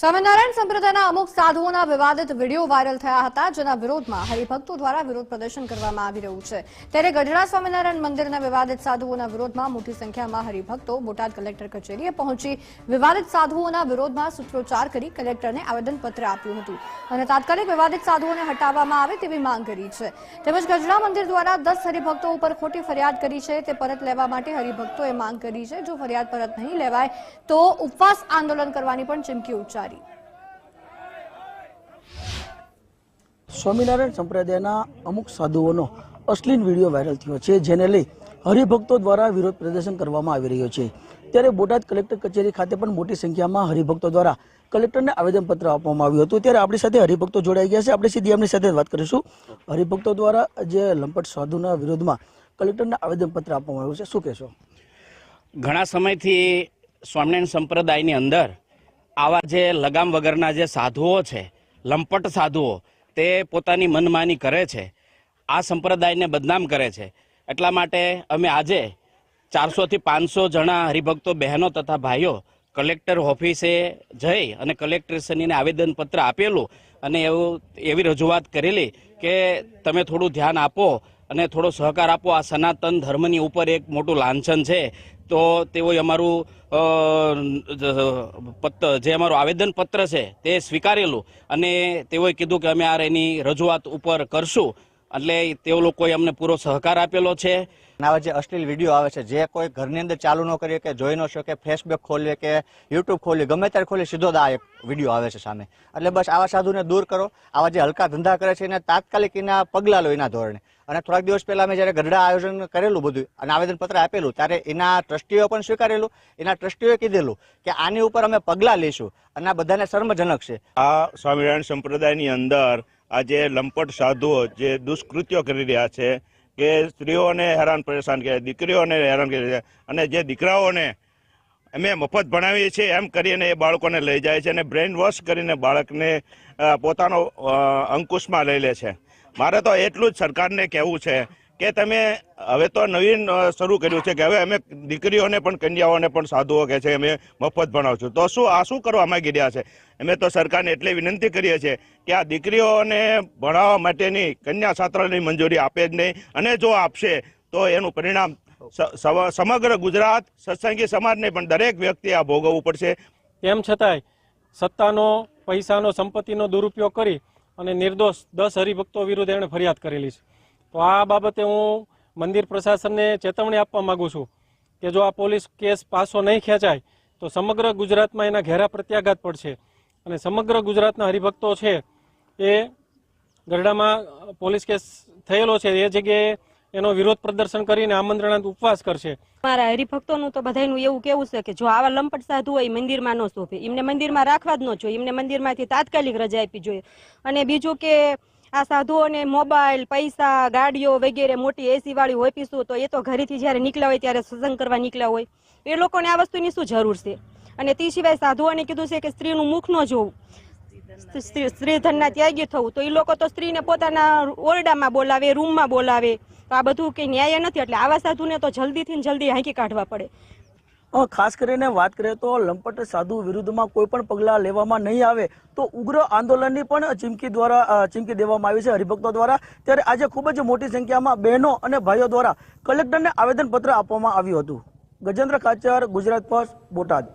સ્વામિનારાયણ સંપ્રદાયના અમુક સાધુઓના વિવાદિત વીડિયો વાયરલ થયા હતા, જેના વિરોધમાં હરિભક્તો દ્વારા વિરોધ પ્રદર્શન કરવામાં આવી રહ્યું છે. ત્યારે ગઢડા સ્વામિનારાયણ મંદિરના વિવાદિત સાધુઓના વિરોધમાં મોટી સંખ્યામાં હરિભક્તો બોટાદ કલેક્ટર કચેરીએ પહોંચી વિવાદિત સાધુઓના વિરોધમાં સૂત્રોચ્ચાર કરી કલેક્ટરને આવેદનપત્ર આપ્યું હતું અને તાત્કાલિક વિવાદિત સાધુઓને હટાવવામાં આવે તેવી માંગ કરી છે. તેમજ ગઢડા મંદિર દ્વારા દસ હરિભક્તો ઉપર ખોટી ફરિયાદ કરી છે, તે પરત લેવા માટે હરિભક્તોએ માંગ કરી છે. જો ફરિયાદ પરત નહીં લેવાય તો ઉપવાસ આંદોલન કરવાની પણ ચીમકી ઉચ્ચારી સ્વામિનારાયણ સંપ્રદાયના અમુક સાધુઓનો અશ્લીલ વીડિયો વાયરલ થયો છે જેને લઈ હરિભક્તો દ્વારા વિરોધ પ્રદર્શન કરવામાં આવી રહ્યો છે. ત્યારે બોટાદ કલેક્ટર કચેરી ખાતે પણ મોટી સંખ્યામાં હરિભક્તો દ્વારા કલેક્ટરને આવેદનપત્ર આપવામાં આવ્યું હતું. ત્યારે આપણી સાથે હરિભક્તો જોડાઈ ગયા છે. આપણે સીધી એમની સાથે વાત કરીશું. હરિભક્તો દ્વારા જે લંપટ સાધુના વિરોધમાં કલેક્ટરને આવેદનપત્ર આપવામાં આવ્યું છે શું કહેશો? ઘણા સમયથી સ્વામિનારાયણ સંપ્રદાયની અંદર આવા જે લગામ વગરના જે સાધુઓ છે, લંપટ સાધુઓ, તે પોતાની મનમાની કરે છે. આ સંપ્રદાયને બદનામ કરે છે. એટલા માટે અમે આજે ચારસોથી પાંચસો જણા હરિભક્તો બહેનો તથા ભાઈઓ કલેક્ટર ઓફિસે જઈ અને કલેક્ટરશ્રીને આવેદનપત્ર આપેલું અને એવું એવી રજૂઆત કરેલી કે તમે થોડું ધ્યાન આપો અને થોડો સહકાર આપો. આ સનાતન ધર્મની ઉપર એક મોટું લાંછન છે. તો તેઓએ અમારું પત્ર, જે અમારું આવેદનપત્ર છે તે સ્વીકારેલું. અને તેઓએ કીધું કે અમે આ એની રજૂઆત ઉપર કરશું. એટલે તેઓ લોકોએ અમને પૂરો સહકાર આપેલો છે. આવા જે અશ્લીલ વીડિયો આવે છે, જે કોઈ ઘરની અંદર ચાલુ ન કરીએ કે જોઈ ન શકે, ફેસબુક ખોલીએ કે યુટ્યુબ ખોલીએ, ગમે ત્યારે ખોલીએ, સીધો આ એક વીડિયો આવે છે સામે. એટલે બસ આવા સાધુને દૂર કરો. આવા જે હલકા ધંધા કરે છે, એને તાત્કાલિક એના પગલાં લો એના ધોરણે. અને થોડાક દિવસ પહેલાં અમે જ્યારે ગઢડા આયોજન કરેલું બધું અને આવેદનપત્ર આપેલું, ત્યારે એના ટ્રસ્ટીઓ પણ સ્વીકારેલું, એના ટ્રસ્ટીઓએ કીધેલું કે આની ઉપર અમે પગલાં લઈશું અને આ બધાને શર્મજનક છે. આ સ્વામિનારાયણ સંપ્રદાયની અંદર આ જે લંપટ સાધુઓ જે દુષ્કૃત્યો કરી રહ્યા છે, કે સ્ત્રીઓને હેરાન પરેશાન કરે, દીકરીઓને હેરાન કરી રહ્યા અને જે દીકરાઓને અમે મફત ભણાવીએ છીએ, એમ કરીને એ બાળકોને લઈ જાય છે અને બ્રેઇન વોશ કરીને બાળકને પોતાનો અંકુશમાં લઈ લે છે. મારે તો એટલું જ સરકારને કહેવું છે કે તમે હવે તો નવીન શરૂ કર્યું છે કે હવે અમે દીકરીઓને પણ, કન્યાઓને પણ સાધુઓ કહે છે, અમે મફત ભણાવશું. તો શું, આ શું કરવા માગી રહ્યા છે? અમે તો સરકારને એટલી વિનંતી કરીએ છીએ કે આ દીકરીઓને ભણાવવા માટેની કન્યા છાત્રની મંજૂરી આપે જ નહીં અને જો આપશે, તો એનું પરિણામ સમગ્ર ગુજરાત સત્સંગી સમાજને પણ દરેક વ્યક્તિ આ ભોગવવું પડશે. તેમ છતાંય સત્તાનો, પૈસાનો, સંપત્તિનો દુરુપયોગ કરી અને નિર્દોષ દસ હરિભક્તો વિરુદ્ધ એણે ફરિયાદ કરેલી છે. તો આ બાબતે હું મંદિર પ્રશાસનને ચેતવણી આપવા માગું છું કે જો આ પોલીસ કેસ પાછો નહીં ખેંચાય, તો સમગ્ર ગુજરાતમાં એના ઘેરા પ્રત્યાઘાત પડશે. અને સમગ્ર ગુજરાતના હરિભક્તો છે એ ગરડામાં પોલીસ કેસ થયેલો છે. એ જગ્યાએ એનો વિરોધ પ્રદર્શન કરીને આમંત્રણાંત ઉપવાસ કરશે. મારા હરિભક્તોનું તો બધાયનું એવું કેવું છે કે જો આવા લંપટ સાધુ હોય, મંદિરમાં ન શોભે. એમને મંદિરમાં રાખવા જ ન જોઈએ. એમને મંદિરમાંથી તાત્કાલિક રજા આપવી જોઈએ. અને બીજું કે આ સાધુઓને મોબાઈલ, પૈસા, ગાડીઓ વગેરે મોટી એસી વાળી ઓફિસો તો એ તો ઘરેથી જ્યારે નીકળ્યા હોય ત્યારે સત્સંગ કરવા નીકળ્યા હોય. એ લોકોને આ વસ્તુની શું જરૂર છે? અને તે સિવાય સાધુઓને કીધું છે કે સ્ત્રીનું મુખ ન જોવું. સ્ત્રી ધનના ત્યાગી થવું. તો એ લોકો તો સ્ત્રીને પોતાના ઓરડામાં બોલાવે, રૂમમાં બોલાવે. તો આ બધું કંઈ ન્યાય નથી, એટલે આવા સાધુને તો જલ્દીથી જલ્દી હાંકી કાઢવા પડે. ખાસ કરીને વાત કરીએ તો લંપટ સાધુ વિરુદ્ધમાં કોઈ પણ પગલાં લેવામાં નહીં આવે તો ઉગ્ર આંદોલનની પણ ચીમકી દ્વારા ચીમકી દેવામાં આવી છે હરિભક્તો દ્વારા. ત્યારે આજે ખૂબ જ મોટી સંખ્યામાં બહેનો અને ભાઈઓ દ્વારા કલેક્ટરને આવેદનપત્ર આપવામાં આવ્યું હતું. ગજેન્દ્ર કાચર, ગુજરાત ફર્સ્ટ, બોટાદ.